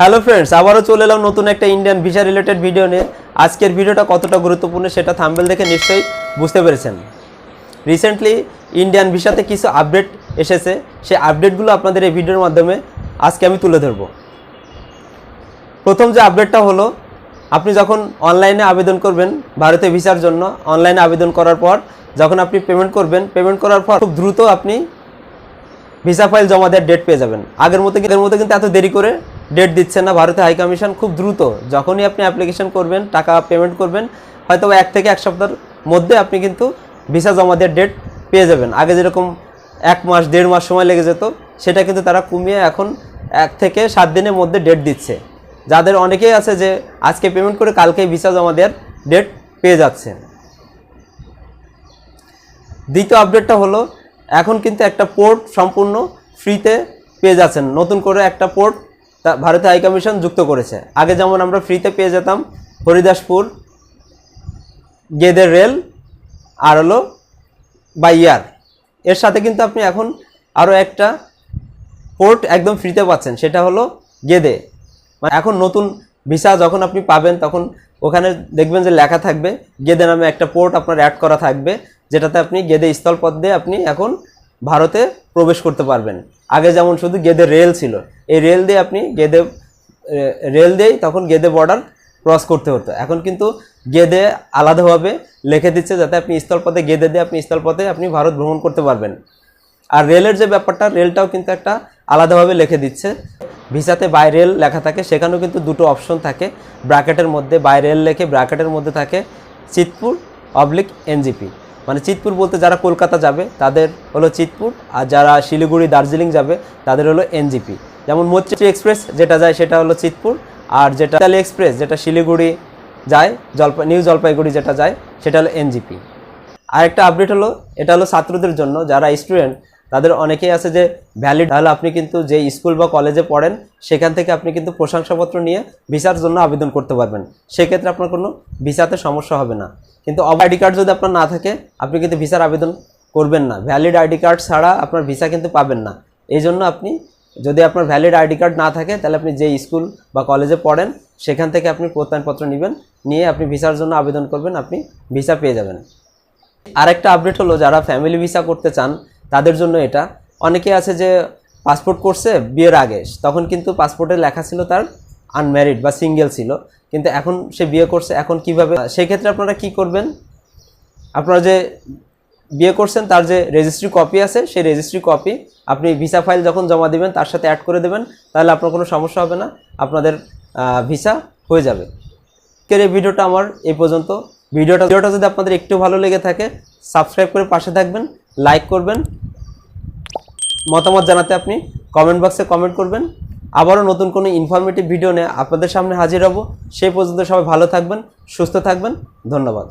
Hello friends আবারও চলে এলাম নতুন একটা ইন্ডিয়ান ভিসা রিলেটেড ভিডিও নিয়ে। আজকের ভিডিওটা কতটা গুরুত্বপূর্ণ সেটা থাম্বেল দেখে নিশ্চয়ই বুঝতে পেরেছেন। রিসেন্টলি ইন্ডিয়ান ভিসাতে কিছু আপডেট এসেছে। সেই আপডেটগুলো আপনাদের এই ভিডিওর মাধ্যমে আজকে আমি তুলে ধরব। প্রথম যে আপডেটটা হলো, আপনি যখন অনলাইনে আবেদন করবেন ভারতে ভিসার জন্য অনলাইনে আবেদন করার পর যখন আপনি পেমেন্ট করবেন পেমেন্ট করার পর খুব দ্রুত আপনি ভিসা ফাইল জমা দেওয়ার ডেট পেয়ে যাবেন। আগের মতো আগের মতো কিন্তু এত দেরি করে ডেট দিচ্ছে না, ভারতে হাই কমিশন খুব দ্রুত। যখনই আপনি অ্যাপ্লিকেশন করবেন, টাকা পেমেন্ট করবেন, হয়তো এক থেকে এক সপ্তাহের মধ্যে আপনি কিন্তু ভিসা জমা দেওয়ার ডেট পেয়ে যাবেন। আগে যেরকম এক মাস, দেড় মাস সময় লেগে যেত, সেটা কিন্তু তারা কমিয়ে এখন এক থেকে সাত দিনের মধ্যে ডেট দিচ্ছে। যাদের অনেকেই আছে যে আজকে পেমেন্ট করে কালকেই ভিসা জমা দেওয়ার ডেট পেয়ে যাচ্ছে দ্বিতীয় আপডেটটা হলো, এখন কিন্তু একটা পোর্ট সম্পূর্ণ ফ্রিতে পেয়ে যাচ্ছেন। নতুন করে একটা পোর্ট ভারতীয় হাই কমিশন যুক্ত করেছে। আগে যেমন আমরা ফ্রিতে পেয়ে যেতাম, হরিদাসপুর, গেদের রেল, আর হলো বাই ইয়ার এর সাথে কিন্তু আপনি এখন আরও একটা পোর্ট একদম ফ্রিতে পাচ্ছেন, সেটা হলো গেদে। মানে এখন নতুন ভিসা যখন আপনি পাবেন, তখন ওখানে দেখবেন যে লেখা থাকবে, গেদে নামে একটা পোর্ট আপনার অ্যাড করা থাকবে, যেটাতে আপনি গেদে স্থলপথ দিয়ে আপনি এখন ভারতে প্রবেশ করতে পারবেন। আগে যেমন শুধু গেদে রেল ছিল, এই রেল দিয়ে আপনি গেদে রেল দিয়েই তখন গেদে বর্ডার ক্রস করতে হতো। এখন কিন্তু গেদে আলাদাভাবে লিখে দিচ্ছে যাতে আপনি স্থলপথে গেদে দিয়ে আপনি স্থলপথে আপনি ভারত ভ্রমণ করতে পারবেন। আর রেলের যে ব্যাপারটা রেলটাও কিন্তু একটা আলাদাভাবে লিখে দিচ্ছে। ভিসাতে বাই রেল লেখা থাকে, সেখানেও কিন্তু দুটো অপশন থাকে। ব্র্যাকেটের মধ্যে বাই রেল লেখে, ব্র্যাকেটের মধ্যে থাকে, চিতপুর অবলিক এনজিপি মানে চিতপুর বলতে যারা কলকাতা যাবে, তাদের হলো চিতপুর, আর যারা শিলিগুড়ি, দার্জিলিং যাবে, তাদের হলো এনজিপি। যেমন মৈত্রী এক্সপ্রেস, যেটা যায় সেটা হলো চিতপুর, আর যেটা ইতালি এক্সপ্রেস, যেটা শিলিগুড়ি যায় জলপাই নিউ জলপাইগুড়ি যেটা যায়, সেটা হলো এনজিপি। আরেকটা আপডেট হলো, এটা হলো ছাত্রদের জন্য, যারা স্টুডেন্ট তাদের অনেকেই আছে যে ভ্যালিড তাহলে আপনি কিন্তু যে স্কুল বা কলেজে পড়েন, সেখান থেকে আপনি কিন্তু প্রশংসাপত্র নিয়ে ভিসার জন্য আবেদন করতে পারবেন। সেক্ষেত্রে আপনার কোনো ভিসাতে সমস্যা হবে না। কিন্তু আইডি কার্ড যদি আপনার না থাকে, আপনি কিন্তু ভিসার আবেদন করবেন না। ভ্যালিড আইডি কার্ড ছাড়া আপনার ভিসা কিন্তু পাবেন না। এই জন্য আপনি যদি আপনার ভ্যালিড আইডি কার্ড না থাকে, তাহলে আপনি যে স্কুল বা কলেজে পড়েন, সেখান থেকে আপনি প্রত্যয়নপত্র নেবেন, নিয়ে আপনি ভিসার জন্য আবেদন করবেন, আপনি ভিসা পেয়ে যাবেন। আরেকটা আপডেট হলো, যারা ফ্যামিলি ভিসা করতে চান তাদের জন্য এটা। অনেকে আছে যে পাসপোর্ট করছে বিয়ের আগে, তখন কিন্তু পাসপোর্টে লেখা ছিল তার আনম্যারিড বা সিঙ্গেল ছিল। কিন্তু এখন সে বিয়ে করছে, এখন কীভাবে? সেক্ষেত্রে আপনারা কি করবেন? আপনারা যে বিয়ে করছেন, তার যে রেজিস্ট্রি কপি আছে, সেই রেজিস্ট্রি কপি আপনি ভিসা ফাইল যখন জমা দিবেন, তার সাথে অ্যাড করে দেবেন, তাহলে আপনার কোনো সমস্যা হবে না, আপনাদের ভিসা হয়ে যাবে। এই ভিডিওটা আমার এই পর্যন্ত। ভিডিওটা ভিডিওটা যদি আপনাদের একটু ভালো লেগে থাকে সাবস্ক্রাইব করে পাশে থাকবেন লাইক করবেন মতামত জানাতে আপনি কমেন্ট বক্সে কমেন্ট করবেন। আবারও নতুন কোনো ইনফরমেটিভ ভিডিও নিয়ে আপনাদের সামনে হাজির হব। সেই পর্যন্ত সবাই ভালো থাকবেন, সুস্থ থাকবেন। ধন্যবাদ।